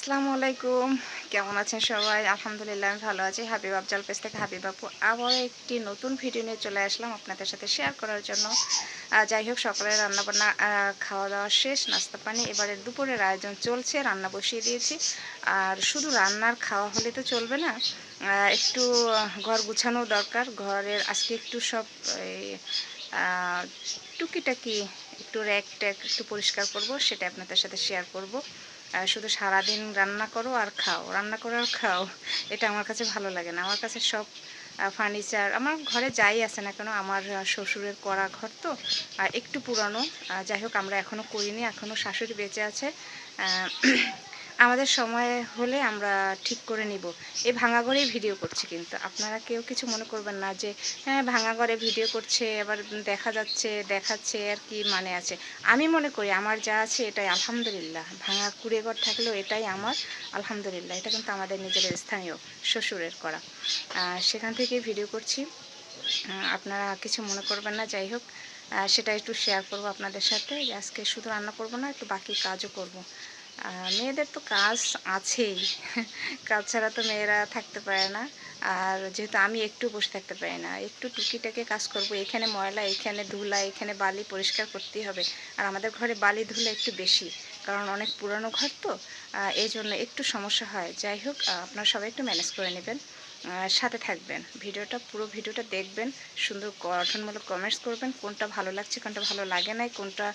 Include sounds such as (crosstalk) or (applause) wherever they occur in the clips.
আসসালামু আলাইকুম। কেমন আছেন সবাই? আলহামদুলিল্লাহ, আমি ভালো আছি। হাবিব আফজাল পেস থেকে হাবিব আপু আবার একটি নতুন ভিডিও নিয়ে চলে আসলাম আপনাদের সাথে শেয়ার করার জন্য। যাই হোক, সকালে রান্নাবান্না খাওয়া দাওয়া শেষ, নাস্তা পানি, এবারে দুপুরের আয়োজন চলছে, রান্না বসিয়ে দিয়েছি। আর শুধু রান্নার খাওয়া হলে তো চলবে না একটু ঘর গুছানো দরকার। ঘরের আজকে একটু সব টুকিটাকি একটু র্যাক ট্যাক একটু পরিষ্কার করব, সেটা আপনাদের সাথে শেয়ার করব। শুধু সারাদিন রান্না করো আর খাও, রান্না করো আর খাও, এটা আমার কাছে ভালো লাগে না। আমার কাছে সব ফার্নিচার আমার ঘরে যাই আছে না কেন, আমার শ্বশুরের করা ঘর তো একটু পুরানো। যাই হোক, আমরা এখনও করিনি এখনও শাশুড়ি বেঁচে আছে। আমাদের সময় হলে আমরা ঠিক করে নিব। এই ভাঙা ঘরেই ভিডিও করছি কিন্তু। আপনারা কেউ কিছু মনে করবেন না যে হ্যাঁ ভাঙা ঘরে ভিডিও করছে, এবার দেখা যাচ্ছে, দেখাচ্ছে, আর কি মানে আছে। আমি মনে করি আমার যা আছে এটাই আলহামদুলিল্লাহ। ভাঙা কুড়ে ঘর থাকলেও এটাই আমার আলহামদুলিল্লাহ। এটা কিন্তু আমাদের নিজের স্থানীয় শ্বশুরের করা। সেখান থেকে ভিডিও করছি। আপনারা কিছু মনে করবেন না, যাই হোক। সেটা একটু শেয়ার করব আপনাদের সাথে। আজকে শুধু রান্না করব না, একটু বাকি কাজও করব। মেয়েদের তো কাজ আছেই। কাজ ছাড়া তো মেয়েরা থাকতে পারে না। আর যেহেতু আমি একটু বসে থাকতে পারি না, একটু টুকিটাকে কাজ করব, এখানে ময়লা, এখানে ধুলা, এখানে বালি পরিষ্কার করতেই হবে। আর আমাদের ঘরে বালি ধুলা একটু বেশি। কারণ অনেক পুরানো ঘর তো এই জন্য একটু সমস্যা হয়। যাই হোক আপনারা সবাই একটু ম্যানেজ করে নেবেন। সাথে থাকবেন। ভিডিওটা, পুরো ভিডিওটা দেখবেন, সুন্দর গঠনমূলক কমেন্টস করবেন, কোনটা ভালো লাগছে, কোনটা ভালো লাগে নাই, কোনটা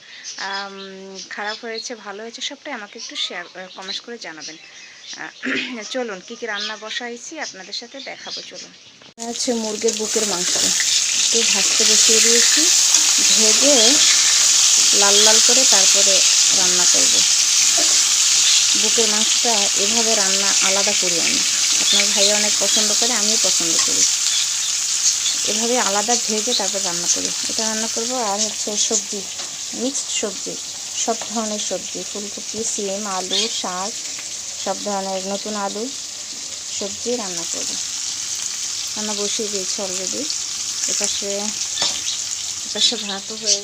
খারাপ হয়েছে, ভালো হয়েছে, সবটাই আমাকে একটু শেয়ার কমেন্টস করে জানাবেন। (clears throat) চলুন, কী কী রান্না বসাইছি আপনাদের সাথে দেখাবো, চলুন। হচ্ছে মুরগির বুকের মাংস। একটু ভাজতে বসিয়ে দিয়েছি। ভেজে লাল লাল করে তারপরে রান্না করব। বুকের মাংসটা এভাবে রান্না আলাদা করি আমি। আপনার ভাই অনেক পছন্দ করে, আমিও পছন্দ করি। এভাবে আলাদা ভেজে তারপর রান্না করি। এটা রান্না করব আর হচ্ছে সবজি মিক্সড সবজি, সব ধরনের সবজি, ফুলকপি, সিম, আলু, শাক, সব ধরনের নতুন আলু, সবজি রান্না করব। রান্না বসিয়ে দিয়েছি অলরেডি এপাশে এপাশে ভাতও হয়ে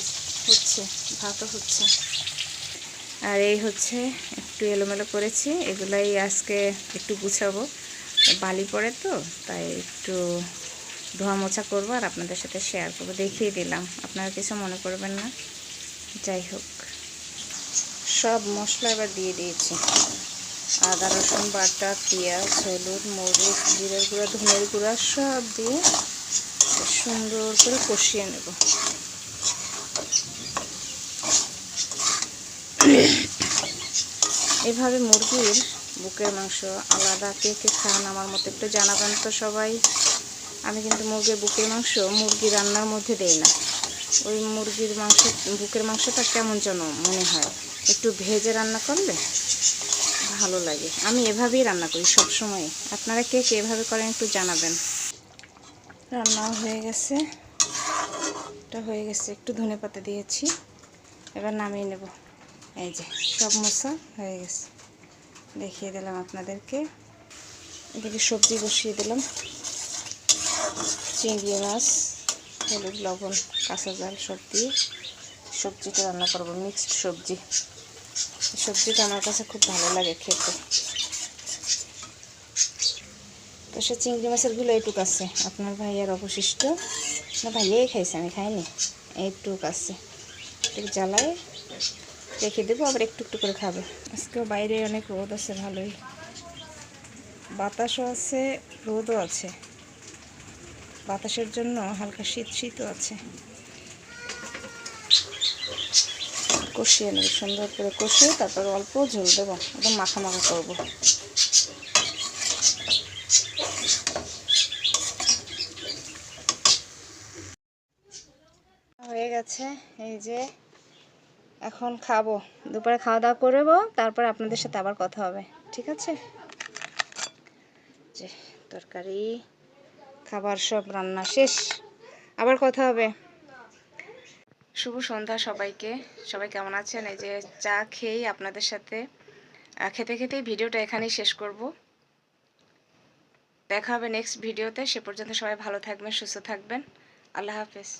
হচ্ছে, ভাতও হচ্ছে। আর এই হচ্ছে, একটু এলোমেলো করেছি, এগুলাই আজকে একটু গুছাবো। বালি পড়ে তো, তাই একটু ধোয়া মোছা করব আর আপনাদের সাথে শেয়ার করব। দেখিয়ে দিলাম, আপনারা কিছু মনে করবেন না। যাই হোক। সব মশলা এবার দিয়ে দিয়েছি। আদা, রসুন, বাটা, পেঁয়াজ, হলুদ, মরিচ, জিরের গুঁড়া, ধনের গুঁড়া, সব দিয়ে সুন্দর করে কষিয়ে নেব। এভাবে মুরগির বুকের মাংস আলাদা কে কে খান আমার মতো একটু জানাবেন তো সবাই। আমি কিন্তু মুরগির বুকের মাংস মুরগি রান্নার মধ্যে দেই না। ওই মুরগির মাংস, বুকের মাংসটা কেমন যেন মনে হয়। একটু ভেজে রান্না করলে ভালো লাগে। আমি এভাবেই রান্না করি সব সময় আপনারা কে কে এভাবে করেন একটু জানাবেন। রান্না হয়ে গেছে। এটা হয়ে গেছে। একটু ধনে পাতা দিয়েছি। এবার নামিয়ে নেব। এই যে, সব মশা হয়ে গেছে। দেখিয়ে দিলাম আপনাদেরকে। এদিকে সবজি বসিয়ে দিলাম। চিংড়ি মাছ, হলুদ, লবণ, কাঁচা জাল সব দিয়ে সবজিটা রান্না করব মিক্সড সবজি। সবজিটা আমার কাছে খুব ভালো লাগে খেতে। তো সে চিংড়ি মাছেরগুলো এইটুক আছে। আপনার ভাইয়ার অবশিষ্ট। না, ভাইয়াই খাইছে, আমি খাইনি। এইটুক আছে। একটু জ্বালায় রেখে দেবো আবার একটু একটু করে খাবে। আজকেও বাইরে অনেক রোদ আছে ভালোই। বাতাসও আছে রোদও আছে। বাতাসের জন্য হালকা শীত শীতও আছে। কষিয়ে নেব সুন্দর করে কষিয়ে তারপর অল্প ঝোল দেবো একদম মাখা মাখা করব। হয়ে গেছে এই যে এখন খাব। দুপুরে খাওয়া দাওয়া করব তারপর আপনাদের সাথে আবার কথা হবে। ঠিক আছে? যে, তরকারি, খাবার সব রান্না শেষ। আবার কথা হবে। শুভ সন্ধ্যা সবাইকে। সবাই কেমন আছেন? এই যে চা খেয়েই আপনাদের সাথে খেতে খেতেই ভিডিওটা এখানেই শেষ করব। দেখা হবে নেক্সট ভিডিওতে সে পর্যন্ত সবাই ভালো থাকবেন, সুস্থ থাকবেন। আল্লাহ হাফেজ।